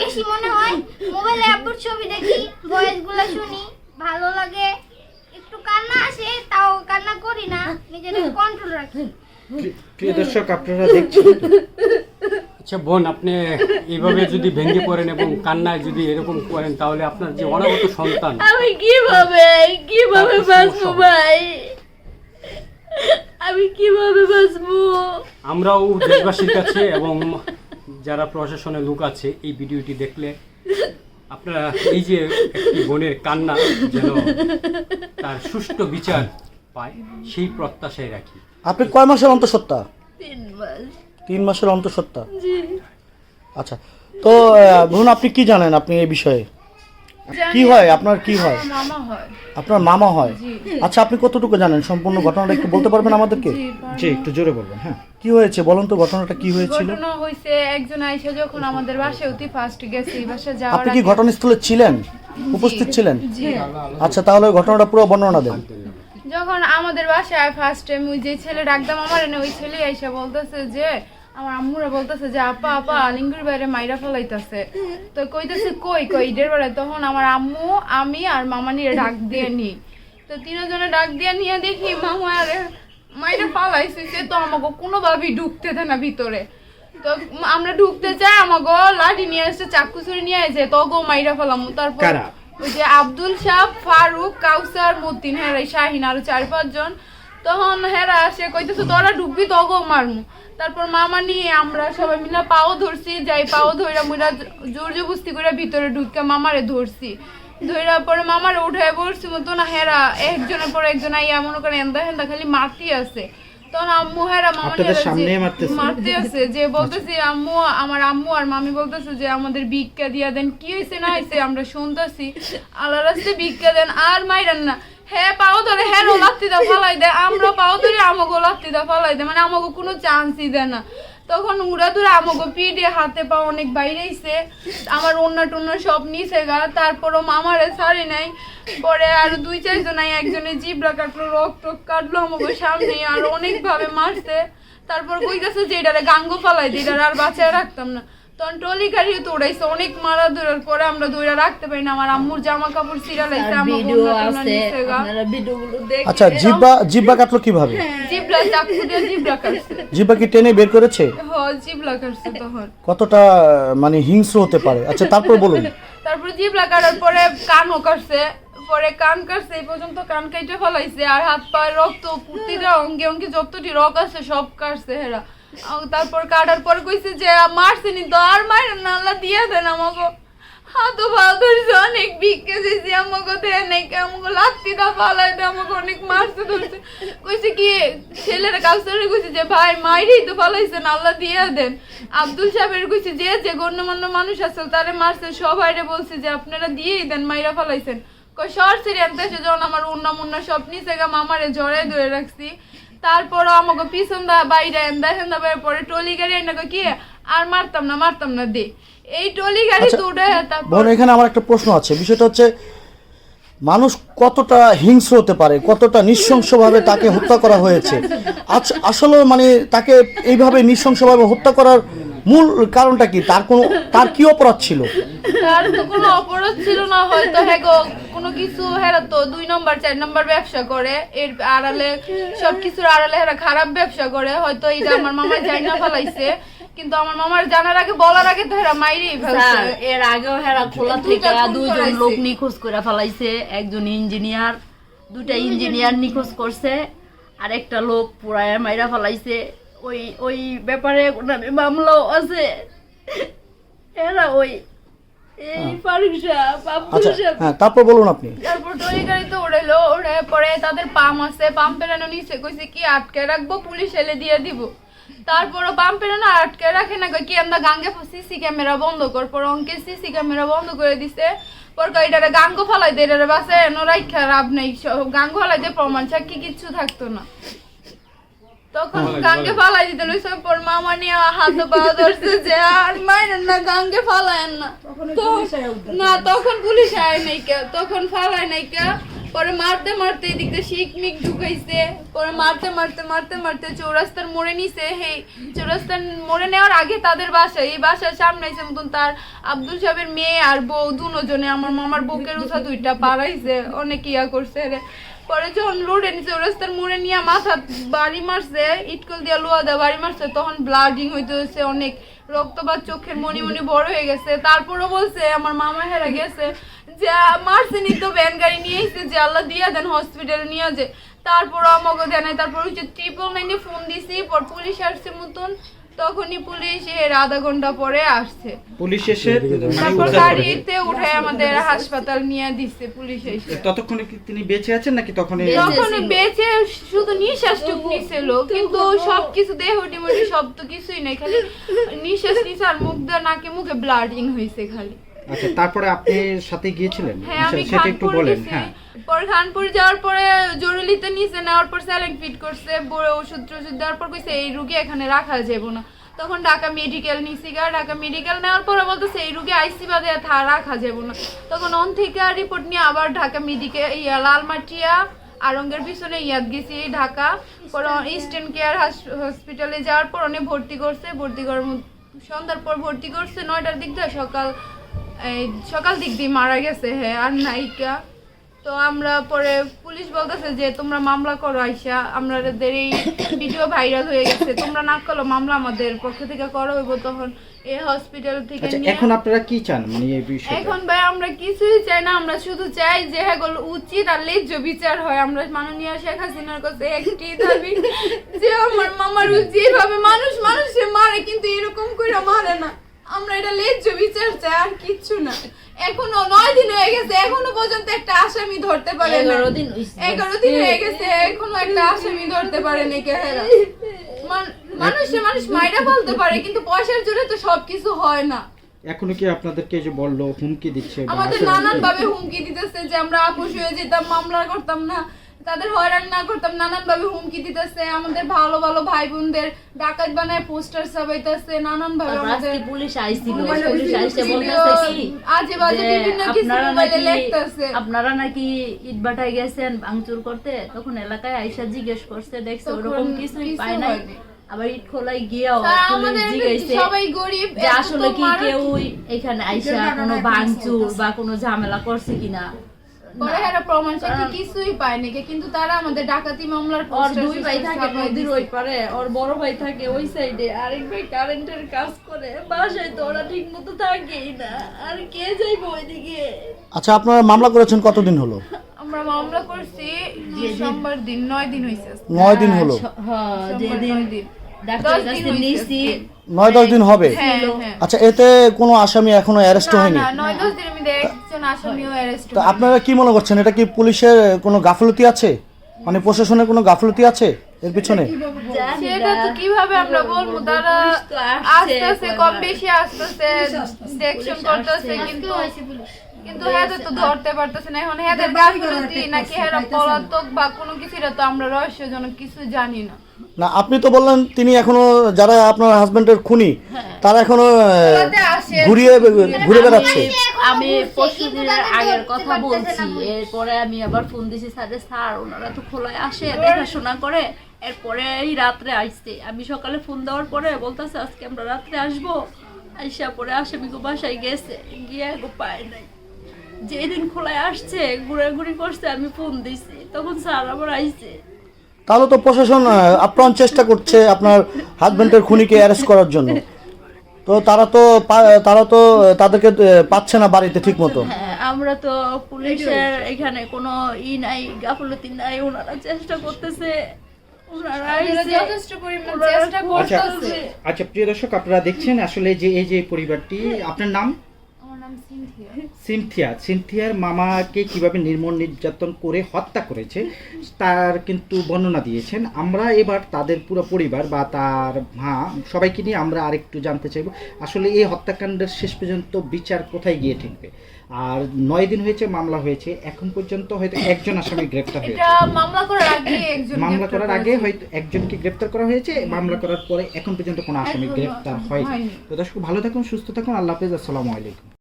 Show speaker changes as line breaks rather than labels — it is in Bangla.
বেশি মনে হয়। মোবাইলে আব্বুর ছবি দেখি ভয়েসগুলো শুনি ভালো লাগে। একটু কান্না আসে তাও কান্না করি না নিজের কন্ট্রোল রাখি।
প্রিয় দর্শক আপনারা দেখছেন।
আচ্ছা বোন আপনি এইভাবে যদি ভেঙে পড়েন এবং কান্নায় যদি এরকম করেন তাহলে আপনার যে অনাগত সন্তান
আমি কীভাবে কীভাবে বাঁচবো ভাই? আমি কীভাবে বাঁচবো?
আমরাও দেশবাসীর কাছে এবং যারা প্রশাসনে লোক আছে এই ভিডিওটি দেখলে আপনারা এই যে একটি বোনের কান্না যেন তার সুষ্ঠু বিচার পায় সেই প্রত্যাশায় রাখি।
আপনি কয় মাসের অন্তঃসত্ত্বা?
তিন
তিন মাসের অন্তঃসত্ত্বা?
জি।
আচ্ছা তো ধরুন আপনি কি জানেন আপনি এই বিষয়ে? কি হয়? আপনার কি হয়? আপনার মামা হয়? আচ্ছা আপনি কতটুকু জানেন? সম্পূর্ণ ঘটনাটা একটু বলতে পারবেন আমাদেরকে?
জি
একটু জোরে বলবেন হ্যাঁ।
কি হয়েছে? বলুন তো ঘটনাটা কি হয়েছিল?
ঘটনা হয়েছে একজন আইসা যখন আমাদের বাসায় অতি ফার্স্ট গেছে এই বাসা যাওয়ার
আপনি কি ঘটনাস্থলে ছিলেন? উপস্থিত ছিলেন?
জি।
আচ্ছা তাহলে ওই ঘটনাটা পুরো বর্ণনা দেন।
যখন আমাদের বাসায় ফার্স্ট টাইম ওই যে ছেলে ডাকদাম আমার এনে ওই ছেলে আইসা বলতেছে যে আমার আম্মুরা বলতেছে যে আপা আপা আলিঙ্গুর বাইরে মাইরা ফেলাইতেছে। তো কইতেছে কই কই? বেড়ায় তখন আমার আম্মু আমি আর ডাক দিয়ে নি। তো তিনজনে ডাক দিয়ে নিয়ে দেখি মামা আর মাইরা ফালাইছে সে তো আমাকে কোনোভাবেই ঢুকতে দেয় না ভিতরে। তো আমরা ঢুকতে চাই আমাকে লাঠি নিয়ে আসছে চাকু ছুরি নিয়ে আসে তো গো মাইরা ফেলাম। তারপর ওই যে আব্দুল সাহ ফারুক কাউসার মতিন হ্যাঁ শাহিন আরও চার পাঁচজন। তখন হেরা আসে কইতেছে তোরা ঢুকবি তো গো মারমু। তারপর মামা নিয়ে আমরা সবাই মিলে পাও ধরছি যাই পাও ধইরা মুইরা জোর জবস্তি করে ভিতরে ঢুকে মামারে ধরছি। ধইরা পরে মামারে উঠায় বলছি মতো না হেরা একজনের পর একজন আইয়া মনে করে এন্দা হেন্দা খালি মারতি আছে। তখন আম্মু হেরা মামা? মারতে আছে। যে বলতেছে আম্মু আমার আম্মু আর মামি বলতেছে যে আমাদের ভিক্ষা দিয়া দেন। কি হয়েছে না হয়েছে আমরা শুনতেছি। আল্লাহ রাস্তে ভিক্ষা দেন আর মাইরান না। হ্যাঁ পাও ধরে হ্যাঁ লাত্তি দা ফালাই দেয় আমরা পাও ধরে আমাকে লাত্তি দা ফালাই দেয় মানে আমাকে কোনো চান্সই দেয় না। তখন উড়া ধরে আমাকে পিঠে হাতে পা অনেক বাইরেছে আমার অন্য টন্য সব নিচে গা তারপরও মামারে ছাড়ি নাই, পরে আর দুই চারজন একজনে জিবরা কাটলো রক্ত কাটলো আমাকে সামনে, আর অনেক ভাবে মারছে, তারপর কই গেছে যে এটারে গাঙ্গ ফালাই এটারে আর বাঁচায় রাখতাম না। তখন গাড়িও তো উড়াইছে অনেক মারা ধরার পরে আমরা দৌড়া রাখতে পারি না। আমার আম্মুর জামা কাপড় সিরালাইছে আমার
ভিডিও আছে আপনারা ভিডিওগুলো দেখে
আচ্ছা জিব্বা জিব্বা কাটলো কীভাবে?
চাকু দিয়ে জিবলা কাটছে।
জিব্বা কি টেনে বের করেছে?
হ জিবলা কাটছে তখন।
কতটা মানে হিংস্র হতে পারে? আচ্ছা তারপর বলুন।
তারপর জিবলা কাটার পরে কানও কাটছে পরে কান কাটছে এই পর্যন্ত কান কাইটে ফলাইছে আর হাত পায়ের রক্ত প্রতিটা অঙ্গে অঙ্গে যতটি রক আছে সব কাটছে হেরা। তারপর কাটার পর কইছে যে মারছিনি তো আর মার না, আল্লাহ দিয়ে দেন আমাকে হাত পা ধরছে, অনেক ভিক্ষে দিয়েছি আমাকে দেয় নাই আমাকে লাত্তি দা ফালাই দে আমাকে অনেক মারছে, ধরছে। কইছে কি, ছেলেরা কাউসারে কইছে যে, ভাই, মাইরেই তো ফালাইছেন, আল্লাহ দিয়ে দেন। আব্দুল সাহেবের কইছে যে যে গণ্যমান্য মানুষ আছে, তারে মারছে, সবাইরে বলছে যে, আপনারা দিয়েই দেন, মাইরা ফালাইছেন। কই ছেড়ে আনতে এসে যখন আমার উন্না মুন্না সব নিচে গা মামারে জড়ে ধরে রাখছি তারপর আমাকে পিছন দা বাইরে এন্দা হেন্দা বাইরে পরে টলি গাড়ি এনে কি? আর মারতাম না মারতাম না দে। এই টলি গাড়ি
আচ্ছা,
তো উঠে তারপর
এখানে আমার একটা প্রশ্ন আছে। বিষয়টা হচ্ছে মানুষ কতটা হিংস্র হতে পারে কতটা নৃশংসভাবে তাকে হত্যা করা হয়েছে? আচ- আসলে মানে তাকে এইভাবে নৃশংসভাবে হত্যা করার মূল কারণটা কি? তার কোনো তার কি অপরাধ ছিল?
তার তো কোনো অপরাধ ছিল না হয়তো হ্যাঁ কোনো কিছু হেরা তো দুই নম্বর চার নম্বর ব্যবসা করে এর আড়ালে সব কিছুর আড়ালে হেরা খারাপ ব্যবসা করে হয়তো এটা আমার মামা জানি না ফেলাইছে কিন্তু আমার মামার জানার আগে বলার আগে তো হেরা মাইরেই ফেলছে।
এর আগেও হেরা খোলা থেকে দুইজন লোক নিখোঁজ করে ফেলাইছে একজন ইঞ্জিনিয়ার দুইটা ইঞ্জিনিয়ার নিখোঁজ করছে আর একটা লোক পুরায় মাইরা ফেলাইছে। ওই ওই ব্যাপারে মামলাও আছে। এরা ওই
তারপর বলুন আপনি।
তারপর টলি গাড়িতে উড়াইলো উড়ে পরে তাদের পাম্প আছে পাম্প পেরানো নিচে কইছে কি আটকে রাখব পুলিশ এলে দিয়ে দিব। তারপরও পাম্প পেরানো আটকে রাখে না কই কি আমরা গাঙ্গে সিসি ক্যামেরা বন্ধ কর পর অঙ্কে সিসি ক্যামেরা বন্ধ করে দিছে। পর গাঙ্গ ফালাই দে এটারে বাসে এনো রাইখা লাভ নাই সব- গাঙ্গ ফালাই দে প্রমাণ সাক্ষী কিচ্ছু থাকতো না। তখন গাঙ্গে ফালাই দিতে লইছে পর মামা নিয়ে হাত পা ধরছে যে আর মাইরেন না গাঙ্গে ফালায়েন না। তো- না তখন পুলিশ আয় নাই কে তখন ফালাই নাই কে। পরে মারতে মারতে এদিকে শিখ মিক ঢুকাইছে। পরে মারতে মারতে মারতে মারতে চৌরাস্তার মোড়ে নিছে হে চৌরাস্তার মোড়ে নেওয়ার আগে তাদের বাসা এই বাসার সামনে এসে মতন তার আব্দুল সাহেবের মেয়ে আর বউ দুজনে। আমার মামার বুকের উঠা দুইটা পাড়াইছে অনেক ইয়া করছে রে। পরে যখন রোডে নিচে রাস্তার মোড়ে নিয়ে মাথা বাড়ি মারছে, ইটকল দিয়া লোয়া দেওয়া বাড়ি মারছে, তখন ব্লাডিং হইতে হয়েছে অনেক। রক্তপাত চোখের মনি মনি বড় হয়ে গেছে। তারপরও বলছে, আমার মামা হেরা গেছে। যে মারছে নি তো, ভ্যান গাড়ি নিয়ে এসেছে, যে আল্লাহ দিয়া দেন হসপিটালে নিয়ে যে। তারপর আমাকে দেয় তারপর হচ্ছে ট্রিপল নাইনে ফোন দিছি, পর পুলিশ আসছে মতন তখনই পুলিশ এর আধা ঘণ্টা পরে আসছে।
পুলিশ এসে মানে
তারপর গাড়িতে উঠে আমাদের হাসপাতাল নিয়ে দিচ্ছে পুলিশ এসে।
ততক্ষণে কি তিনি বেঁচে আছেন নাকি তখন
বেঁচে
তখন। বেঁচে শুধু নিঃশ্বাসটুক নিছিল কিন্তু সবকিছু দেহ ডিমোটি সব তো কিছুই নাই খালি নিঃশ্বাস নিছে আর মুখ দিয়ে নাকে মুখে ব্লাডিং হয়েছে খালি।
আচ্ছা তারপরে আপনি সাথে গিয়েছিলেন?
হ্যাঁ
সেটা একটু বলেন হ্যাঁ।
পরে খানপুর যাওয়ার পরে জরুরিতে নিচে নেওয়ার পর স্যালাইন ফিট করছে বড় ওষুধ টষুধ দেওয়ার পর কইছে এই রুগী এখানে রাখা যাবে না। তখন ঢাকা মেডিকেল নিছি গা। ঢাকা মেডিকেল নেওয়ার পরে বলতেছে এই রুগী আইসি বাদে রাখা যাবে না। তখন অন থেকে রিপোর্ট নিয়ে আবার ঢাকা মেডিকেল ইয়া লালমাটিয়া আরঙ্গের পিছনে ইয়াদ গেছি ঢাকা। পরে ইস্টার্ন কেয়ার হসপিটালে যাওয়ার পর অনেক ভর্তি করছে। ভর্তি করার সন্ধ্যার পর ভর্তি করছে। নয়টার দিক দিয়ে সকাল এই সকাল দিক দিয়ে মারা গেছে হ্যাঁ আর নায়িকা তো আমরা পরে পুলিশ বলতেছে যে তোমরা মামলা করো আইসা আমাদের এই ভিডিও ভাইরাল হয়ে গেছে। তোমরা না করল মামলা আমাদের পক্ষ থেকে করো হইব তখন এই হসপিটাল থেকে
আচ্ছা এখন আপনারা কি চান মানে এই বিষয়টা?
এখন ভাই আমরা কিছুই চাই না। আমরা শুধু চাই যে হ্যাঁ উচিত আর লেজ্জ বিচার হয়। আমরা মাননীয় শেখ হাসিনার কাছে একটি দাবি যে আমার মামার যেভাবে মানুষ মানুষে মারে কিন্তু এরকম করে মারে না। আমরা এটা লেজ বিচার চাই আর কিচ্ছু না। এখনও নয় দিন হয়ে গেছে এখনও পর্যন্ত একটা আসামি ধরতে পারে না
এগারো দিন
এগারো দিন হয়ে গেছে এখনও একটা আসামি ধরতে পারেনি কেহেরা। মান- মানুষে মানুষ মাইরা বলতে পারে কিন্তু পয়সার জন্য তো সবকিছু হয় না।
এখনও কি আপনাদেরকে যে বলল হুমকি দিচ্ছে
আমাদের নানান ভাবে হুমকি দিতেছে যে আমরা আপোষ হয়ে যেতাম মামলা করতাম না। তাদের হয়রান না করতাম নানান ভাবে হুমকি দিতেছে। আমাদের ভালো ভালো ভাই বোনদের ডাকাত বানায় পোস্টার ছাপাইতেছে নানান ভাবে আমাদের
পুলিশ আইছিল পুলিশ আইসে
ভিডিও,
বলতেছে কি
আজে বাজে বিভিন্ন কিছু
আপনারা
মোবাইলে
নাকি
লেখতেছে
আপনারা নাকি ইটবাটায় গেছেন ভাঙচুর করতে? তখন এলাকায় আইসা জিজ্ঞেস করছে দেখছে ওরকম কিছুই
কিছু
পায় নাই। আবার ইট খোলাই গিয়াও জিজ্ঞাসে
সবাই গরিব
যে আসলে কি কেউ এখানে আইসা কোনো ভাঙচুর বা কোনো ঝামেলা করছে কিনা?
পরে এরা প্রমাণ সাক্ষী
কারণ-
কিছুই পায়নি কিন্তু তারা আমাদের ডাকাতি মামলার
ওর দুই ভাই থাকে নদীর ওই পারে ওর বড় ভাই থাকে ওই সাইডে আরেক ভাই কারেন্টের কাজ করে বাসায় তো ওরা ঠিক মতো থাকেই না। আর কে যাইবো ওইদিকে?
আচ্ছা আপনারা মামলা করেছেন কতদিন হলো?
আমরা মামলা করছি সোমবার দিন নয় দিন হয়েছে
নয় দিন হলো।
হ্যাঁ
দিন।
নয় দশ দিন হবে?
হ্যাঁ হ্যাঁ।
আচ্ছা এতে কোনো আসামি এখনও অ্যারেস্ট হয়নি? তো আপনারা কি মনে করছেন? এটা কি পুলিশের কোনো গাফলতি আছে? মানে প্রশাসনের কোনো গাফলতি আছে এর পিছনে?
সেটা তো কীভাবে আমরা বলব? তারা
পুলিশ তো আসছে
আস্তে আস্তে কম বেশি আস্তে আস্তে করতেছে কিন্তু কিন্তু হ্যাঁ তো ধরতে পারতেছে না। এখন হ্যাঁ গাফিলতি নাকি হ্যাঁ পলাতক বা কোনো কিছু এটা তো আমরা রহস্যজনক কিছু জানি না।
না আপনি তো বললেন তিনি এখনও যারা আপনার হাজবেন্ডের খুনি তারা
এখনও আসে।
ঘুরিয়ে ঘুরে বেড়াচ্ছে।
আমি পরশু দিনের
কিন্তু তাদের
আগের কথা বলছি। এরপরে আমি আবার ফোন দিছি স্যারে স্যার ওনারা তো খোলায় আসে দেখাশোনা করে। এরপরে এই রাত্রে আসছে। আমি সকালে ফোন দেওয়ার পরে বলতেছে আজকে আমরা রাত্রে আসব। আইসা পরে আসামি গো বাসায় গেছে। গিয়ে গো পায় নাই। যেদিন খোলায় আসছে ঘুরাঘুরি করছে আমি ফোন দিছি। তখন স্যার আবার আইছে।
তাহলে তো প্রশাসন আপ্রাণ চেষ্টা করছে আপনার হাজবেন্ডের খুনিকে অ্যারেস্ট করার জন্য। তো তারা তো তারা তো তাদেরকে পাচ্ছে না বাড়িতে ঠিক মতো
হ্যাঁ আমরা তো পুলিশের এখানে কোনো ই নাই গাফলতি নাই চেষ্টা ওনারা
চেষ্টা
আচ্ছা
করতেছে।
আচ্ছা প্রিয় দর্শক আপনারা দেখছেন আসলে যে এই যে পরিবারটি আপনার নাম?
আমার নাম সিনথিয়া।
সিনথিয়া। সিনথিয়ার মামাকে কীভাবে নির্মম নির্যাতন করে হত্যা করেছে তার কিন্তু বর্ণনা দিয়েছেন। আমরা এবার তাদের পুরো পরিবার বা তার মা সবাইকে নিয়ে আমরা আরেকটু জানতে চাইব আসলে এই হত্যাকাণ্ডের শেষ পর্যন্ত বিচার কোথায় গিয়ে ঠেকবে? আর নয় দিন হয়েছে মামলা হয়েছে এখন পর্যন্ত হয়তো একজন আসামি গ্রেপ্তার হয়েছে।
মামলা করার আগে একজন
মামলা করার আগে হয়তো একজনকে গ্রেপ্তার করা হয়েছে মামলা করার পরে এখন পর্যন্ত কোনো আসামি গ্রেপ্তার হয়নি।
হয়নি।
তো দর্শক ভালো থাকুন সুস্থ থাকুন আল্লাহ হাফেজ আসসালামু আলাইকুম।